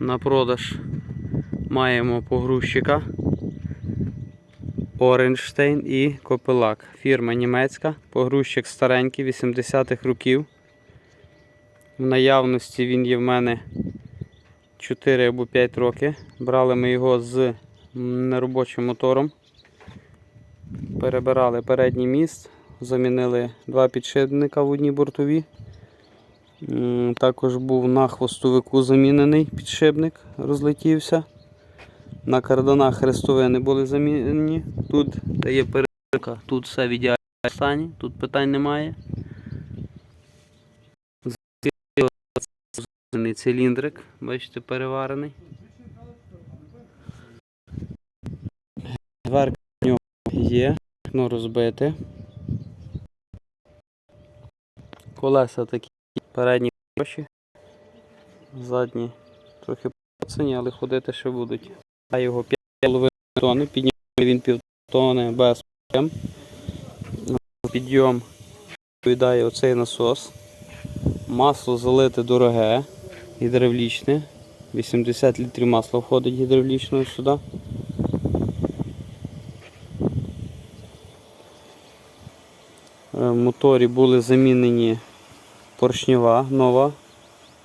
На продаж маємо погрузчика Оренштейн і Копелак. Фірма німецька. Погрузчик старенький, 80-х років. В наявності він є в мене 4 або 5 років. Брали ми його з неробочим мотором. Перебирали передній міст, замінили два підшипника в одній бортові. Також був на хвостовику замінений підшипник, розлетівся. На карданах хрестовини були замінені. Тут є перебірка, тут все в ідеальному стані, тут питань немає. Зелений циліндрик, бачите, переварений. Дверка в нього є, вікно розбите. Колеса такі передні хороші, задні трохи поцені, але ходити ще будуть. А його 5,5 тонни, підняв він пів тонни без проблем. Підйом відповідає оцей насос. Масло залите дороге, гідравлічне. 80 літрів масла входить гідравлічного сюди. Е, моторі були замінені поршнева нова.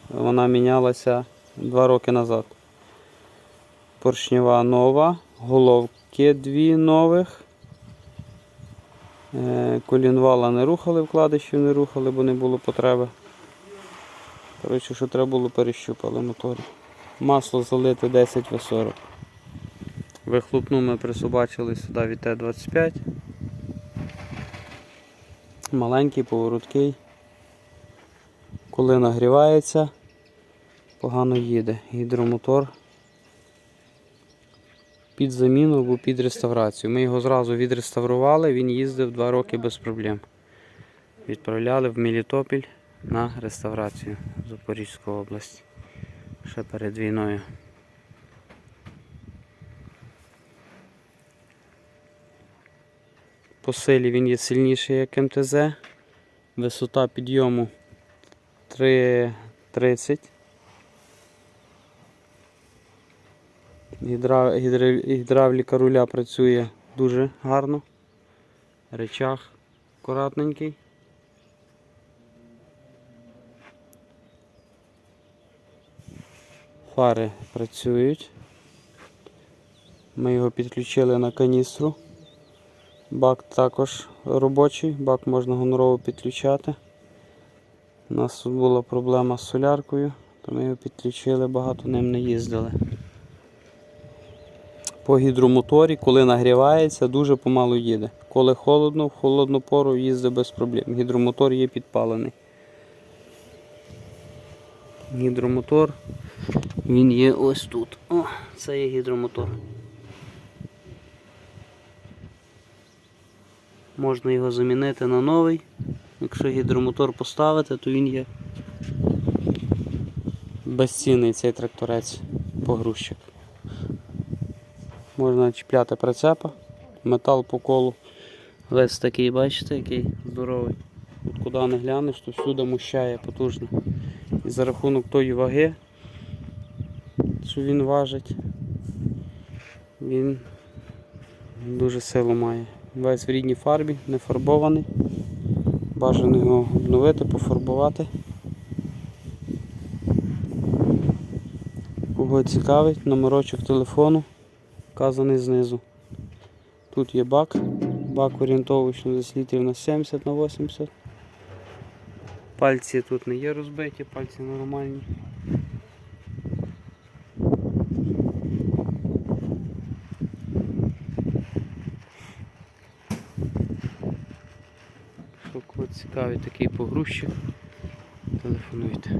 Вона мінялася 2 роки назад. Поршнева нова, головки дві нових. Е, Колінвала не рухали, вкладишів не рухали, бо не було потреби. Коротше, що треба було, перещупали моторі. Масло залите 10 в 40 Вихлопну ми присобачили сюди від Т-25. Маленький, повороткий. Коли нагрівається, погано їде. Гідромотор під заміну або під реставрацію. Ми його зразу відреставрували, він їздив 2 роки без проблем. Відправляли в Мелітопіль на реставрацію в Запорізьку область. Ще перед війною. По силі він є сильніший, як МТЗ. Висота підйому 3,30. Гідра... гідра- Гідравліка руля працює дуже гарно. Речах акуратненький. Фари працюють. Ми його підключили на каністру. Бак також робочий, бак можна гонорово підключати. У нас тут була проблема з соляркою, то ми його підключили, багато ним не їздили. По гідромоторі, коли нагрівається, дуже помало їде. Коли холодно, в холодну пору їздить без проблем. Гідромотор є підпалений. Гідромотор, він є ось тут. О, це є гідромотор. Можна його замінити на новий. Якщо гідромотор поставити, то він є безцінний цей тракторець погрузчик. Можна чіпляти прицепа, метал по колу. Весь такий, бачите, який здоровий. От куди не глянеш, то всюди мущає потужно. І за рахунок тої ваги, що він важить, він дуже силу має. Весь в рідній фарбі, не фарбований. Бажано його обновити, пофарбувати. Кого цікавить, номерочок телефону вказаний знизу. Тут є бак, бак орієнтовочно літрів на 70 на 80. Пальці тут не є розбиті, пальці нормальні. Якщо кого цікавий такий погрузчик, телефонуйте.